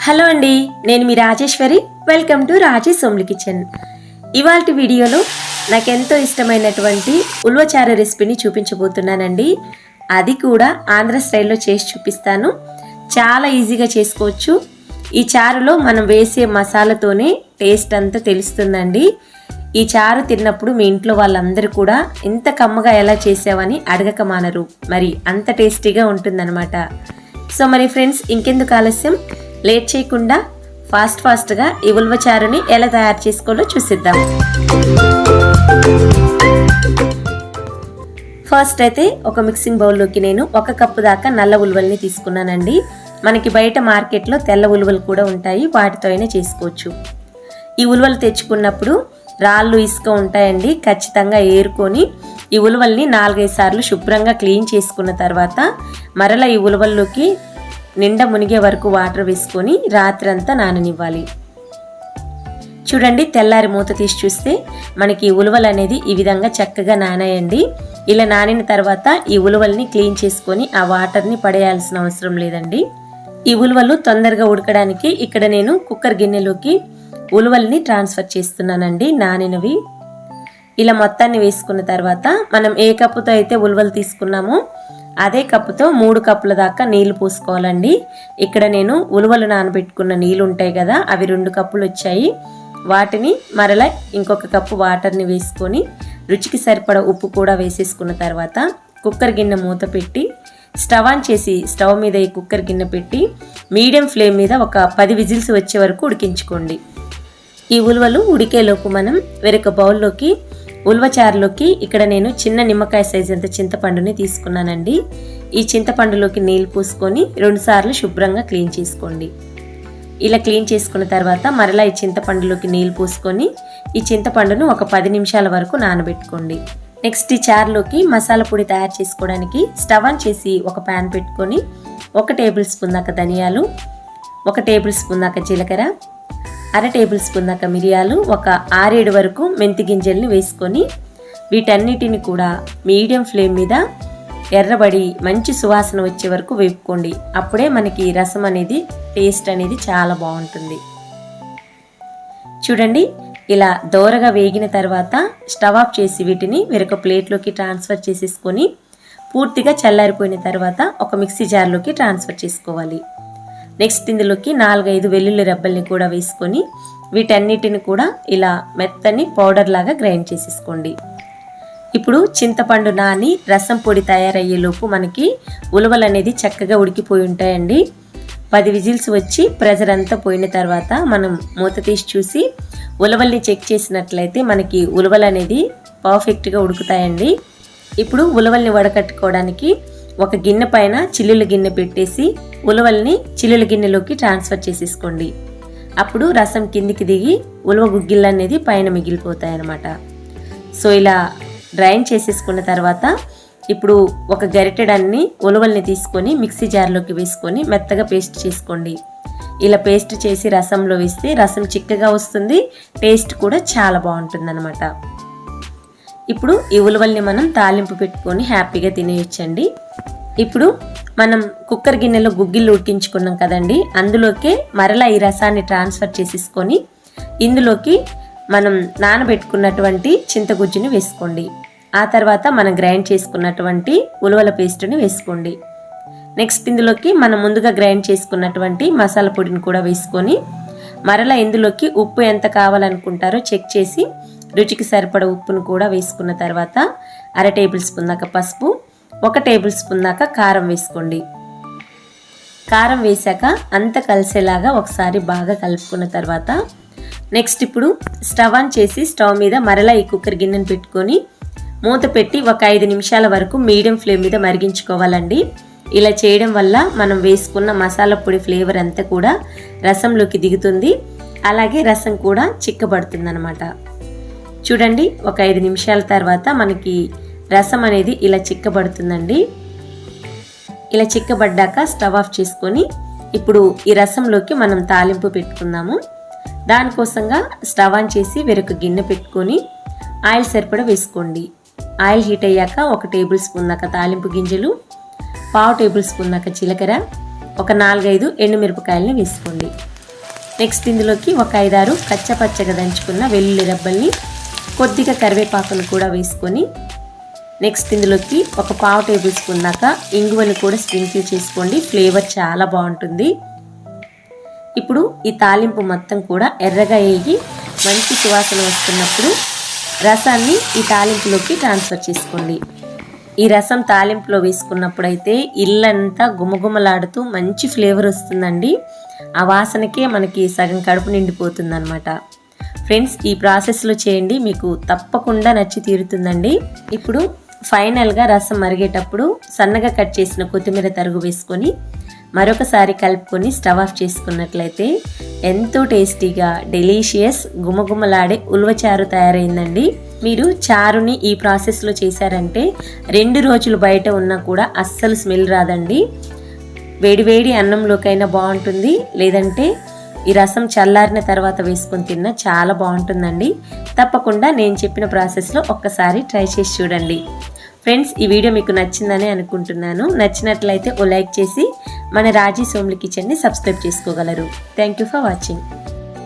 Hello అండి నేను మీ Rajeshwari. Welcome to Rajesh Somli kitchen. ఇవాళ వీడియోలో నాకు ఎంతో ఇష్టమైనటువంటి ఉల్వచార రెసిపీని చూపించబోతున్నానండి. అది కూడా ఆంధ్ర స్టైల్లో చేసి చూపిస్తాను. చాలా ఈజీగా చేసుకోవచ్చు. ఈ చారులో మనం వేసే మసాలాతోనే టేస్ట్ అంతా తెలుస్తుందండి. ఈ చారు తిన్నప్పుడు మీ ఇంట్లో వాళ్ళందరూ కూడా ఇంత కమ్మగా ఎలా చేసావని అడగక మానరు. మరి అంత టేస్టీగా ఉంటుందన్నమాట. సో మరి ఫ్రెండ్స్ ఇంకెందుకు ఆలస్యం? లేట్ చేయకుండా ఫాస్ట్ ఫాస్ట్గా ఈ ఉల్వచారుని ఎలా తయారు చేసుకోవాలో చూసిద్దాం. ఫస్ట్ అయితే ఒక మిక్సింగ్ బౌల్లోకి నేను ఒక కప్పు దాకా నల్ల ఉలువల్ని తీసుకున్నానండి. మనకి బయట మార్కెట్లో తెల్ల ఉలువలు కూడా ఉంటాయి వాటితో అయినా చేసుకోవచ్చు. ఈ ఉలువలు తెచ్చుకున్నప్పుడు రాళ్ళు ఇసుక ఉంటాయండి ఖచ్చితంగా ఏరుకొని ఈ ఉలువల్ని నాలుగైదు సార్లు శుభ్రంగా క్లీన్ చేసుకున్న తర్వాత మరలా ఈ ఉలువల్లోకి నిండా మునిగే వరకు వాటర్ వేసుకొని రాత్రంతా నాననివ్వాలి. చూడండి తెల్లారి మూత తీసి చూస్తే మనకి ఉలువలు అనేది ఈ విధంగా చక్కగా నానాయండి. ఇలా నానిన తర్వాత ఈ ఉలువల్ని క్లీన్ చేసుకొని ఆ వాటర్ని పడేయాల్సిన అవసరం లేదండి. ఈ ఉలువలు తొందరగా ఉడకడానికి ఇక్కడ నేను కుక్కర్ గిన్నెలోకి ఉలువల్ని ట్రాన్స్ఫర్ చేస్తున్నానండి నానినవి. ఇలా మొత్తాన్ని వేసుకున్న తర్వాత మనం ఏ కప్పుతో అయితే ఉలువలు తీసుకున్నామో అదే కప్పుతో మూడు కప్పుల దాకా నీళ్ళు పోసుకోవాలండి. ఇక్కడ నేను ఉలువలు నానబెట్టుకున్న నీళ్ళు ఉంటాయి కదా అవి రెండు కప్పులు వచ్చాయి. వాటిని మరలా ఇంకొక కప్పు వాటర్ని వేసుకొని రుచికి సరిపడ ఉప్పు కూడా వేసేసుకున్న తర్వాత కుక్కర్ గిన్నె మూత పెట్టి స్టవ్ ఆన్ చేసి స్టవ్ మీద ఈ కుక్కర్ గిన్నె పెట్టి మీడియం ఫ్లేమ్ మీద ఒక పది విజిల్స్ వచ్చే వరకు ఉడికించుకోండి. ఈ ఉలువలు ఉడికేలోపు మనం వేరొక బౌల్లోకి ఉల్వచారులోకి ఇక్కడ నేను చిన్న నిమ్మకాయ సైజ్ అంత చింతపండుని తీసుకున్నానండి. ఈ చింతపండులోకి నీళ్ళు పూసుకొని రెండుసార్లు శుభ్రంగా క్లీన్ చేసుకోండి. ఇలా క్లీన్ చేసుకున్న తర్వాత మరలా ఈ చింతపండులోకి నీళ్ళు పూసుకొని ఈ చింతపండును ఒక పది నిమిషాల వరకు నానబెట్టుకోండి. నెక్స్ట్ ఈ చారులోకి మసాలా పొడి తయారు చేసుకోవడానికి స్టవ్ ఆన్ చేసి ఒక ప్యాన్ పెట్టుకొని ఒక టేబుల్ స్పూన్ దాకా ధనియాలు ఒక టేబుల్ స్పూన్ దాకా జీలకర్ర అర టేబుల్ స్పూన్ దాకా మిరియాలు ఒక ఆరేడు వరకు మెంతి గింజల్ని వేసుకొని వీటన్నిటిని కూడా మీడియం ఫ్లేమ్ మీద ఎర్రబడి మంచి సువాసన వచ్చే వరకు వేపుకోండి. అప్పుడే మనకి రసం అనేది టేస్ట్ అనేది చాలా బాగుంటుంది. చూడండి ఇలా దోరగా వేగిన తర్వాత స్టవ్ ఆఫ్ చేసి వీటిని వేరొక ప్లేట్లోకి ట్రాన్స్ఫర్ చేసేసుకొని పూర్తిగా చల్లారిపోయిన తర్వాత ఒక మిక్సీ జార్లోకి ట్రాన్స్ఫర్ చేసుకోవాలి. నెక్స్ట్ ఇందులోకి నాలుగైదు వెల్లుల్లి రెబ్బల్ని కూడా వేసుకొని వీటన్నిటిని కూడా ఇలా మెత్తని పౌడర్ లాగా గ్రైండ్ చేసేసుకోండి. ఇప్పుడు చింతపండు నాని రసం పొడి తయారయ్యేలోపు మనకి ఉలవలు అనేది చక్కగా ఉడికిపోయి ఉంటాయండి. పది విజిల్స్ వచ్చి ప్రెజర్ అంతా పోయిన తర్వాత మనం మూత తీసి చూసి ఉలవల్ని చెక్ చేసినట్లయితే మనకి ఉలవలు అనేది పర్ఫెక్ట్గా ఉడుకుతాయండి. ఇప్పుడు ఉలవల్ని వడకట్టుకోవడానికి ఒక గిన్నె పైన చిల్లుల గిన్నె పెట్టేసి ఉలవల్ని చిల్లుల గిన్నెలోకి ట్రాన్స్ఫర్ చేసేసుకోండి. అప్పుడు రసం కిందికి దిగి ఉలవ గుగ్గిళ్ళు అనేది పైన మిగిలిపోతాయి అన్నమాట సో ఇలా డ్రైన్ చేసేసుకున్న తర్వాత ఇప్పుడు ఒక గరిటెడన్ని ఉలవల్ని తీసుకొని మిక్సీ జార్లోకి వేసుకొని మెత్తగా పేస్ట్ చేసుకోండి. ఇలా పేస్ట్ చేసి రసంలో వేస్తే రసం చిక్కగా వస్తుంది టేస్ట్ కూడా చాలా బాగుంటుంది ఇప్పుడు ఈ ఉలవల్ని మనం తాలింపు పెట్టుకొని హ్యాపీగా తినేయచ్చండి. ఇప్పుడు మనం కుక్కర్ గిన్నెలో గుగ్గిళ్ళు ఉడికించుకున్నాం కదండి. అందులోకే మరలా ఈ రసాన్ని ట్రాన్స్ఫర్ చేసేసుకొని ఇందులోకి మనం నానబెట్టుకున్నటువంటి చింతగుజ్జుని వేసుకోండి. ఆ తర్వాత మనం గ్రైండ్ చేసుకున్నటువంటి ఉలవల పేస్ట్ని వేసుకోండి. నెక్స్ట్ ఇందులోకి మనం ముందుగా గ్రైండ్ చేసుకున్నటువంటి మసాలా పొడిని కూడా వేసుకొని మరలా ఇందులోకి ఉప్పు ఎంత కావాలనుకుంటారో చెక్ చేసి రుచికి సరిపడ ఉప్పును కూడా వేసుకున్న తర్వాత అర టేబుల్ స్పూన్ దాకా పసుపు ఒక టేబుల్ స్పూన్ దాకా కారం వేసుకోండి. కారం వేశాక అంత కలిసేలాగా ఒకసారి బాగా కలుపుకున్న తర్వాత నెక్స్ట్ ఇప్పుడు స్టవ్ ఆన్ చేసి స్టవ్ మీద మరలా ఈ కుక్కర్ గిన్నెను పెట్టుకొని మూత పెట్టి ఒక ఐదు నిమిషాల వరకు మీడియం ఫ్లేమ్ మీద మరిగించుకోవాలండి. ఇలా చేయడం వల్ల మనం వేసుకున్న మసాలా పొడి ఫ్లేవర్ అంతా కూడా రసంలోకి దిగుతుంది. అలాగే రసం కూడా చిక్కబడుతుంది అన్నమాట చూడండి ఒక ఐదు నిమిషాల తర్వాత మనకి రసం అనేది ఇలా చిక్కబడుతుందండి. ఇలా చిక్కబడ్డాక స్టవ్ ఆఫ్ చేసుకొని ఇప్పుడు ఈ రసంలోకి మనం తాలింపు పెట్టుకుందాము. దానికోసంగా స్టవ్ ఆన్ చేసి వేరొక గిన్నె పెట్టుకొని ఆయిల్ సరిపడ వేసుకోండి. ఆయిల్ హీట్ అయ్యాక ఒక టేబుల్ స్పూన్ దాకా తాలింపు గింజలు పావు టేబుల్ స్పూన్ దాకా జీలకర్ర ఒక నాలుగైదు ఎండుమిరపకాయలని వేసుకోండి. నెక్స్ట్ ఇందులోకి ఒక ఐదారు కచ్చపచ్చగా దంచుకున్న వెల్లుల్లి రబ్బల్ని కొద్దిగా కరివేపాకును కూడా వేసుకొని నెక్స్ట్ ఇందులోకి ఒక పావు టేబుల్ స్పూన్ దాకా ఇంగువని కూడా స్ప్రింకిల్ చేసుకోండి. ఫ్లేవర్ చాలా బాగుంటుంది. ఇప్పుడు ఈ తాలింపు మొత్తం కూడా ఎర్రగా వేగి మంచి సువాసన వస్తున్నప్పుడు రసాన్ని ఈ తాలింపులోకి ట్రాన్స్ఫర్ చేసుకోండి. ఈ రసం తాలింపులో వేసుకున్నప్పుడైతే ఇల్లంతా గుమగుమలాడుతూ మంచి ఫ్లేవర్ వస్తుందండి. ఆ వాసనకే మనకి సగం కడుపు నిండిపోతుందన్నమాట. ఫ్రెండ్స్ ఈ ప్రాసెస్లో చేయండి. మీకు తప్పకుండా నచ్చి తీరుతుందండి. ఇప్పుడు ఫైనల్గా రసం మరిగేటప్పుడు సన్నగా కట్ చేసిన కొత్తిమీర తరుగు వేసుకొని మరొకసారి కలుపుకొని స్టవ్ ఆఫ్ చేసుకున్నట్లయితే ఎంతో టేస్టీగా డెలీషియస్ గుమగుమలాడే ఉల్వచారు తయారైందండి. మీరు చారుని ఈ ప్రాసెస్లో చేశారంటే రెండు రోజులు బయట ఉన్నా కూడా అస్సలు స్మెల్ రాదండి. వేడివేడి అన్నంలోకైనా బాగుంటుంది. లేదంటే ఈ రసం చల్లారిన తర్వాత వేసుకొని తిన్నా చాలా బాగుంటుందండి. తప్పకుండా నేను చెప్పిన ప్రాసెస్లో ఒక్కసారి ట్రై చేసి చూడండి. ఫ్రెండ్స్ ఈ వీడియో మీకు నచ్చిందని అనుకుంటున్నాను. నచ్చినట్లయితే ఓ లైక్ చేసి మన రాజీ సోమ్లి కిచెన్ని సబ్స్క్రైబ్ చేసుకోగలరు. Thank you for watching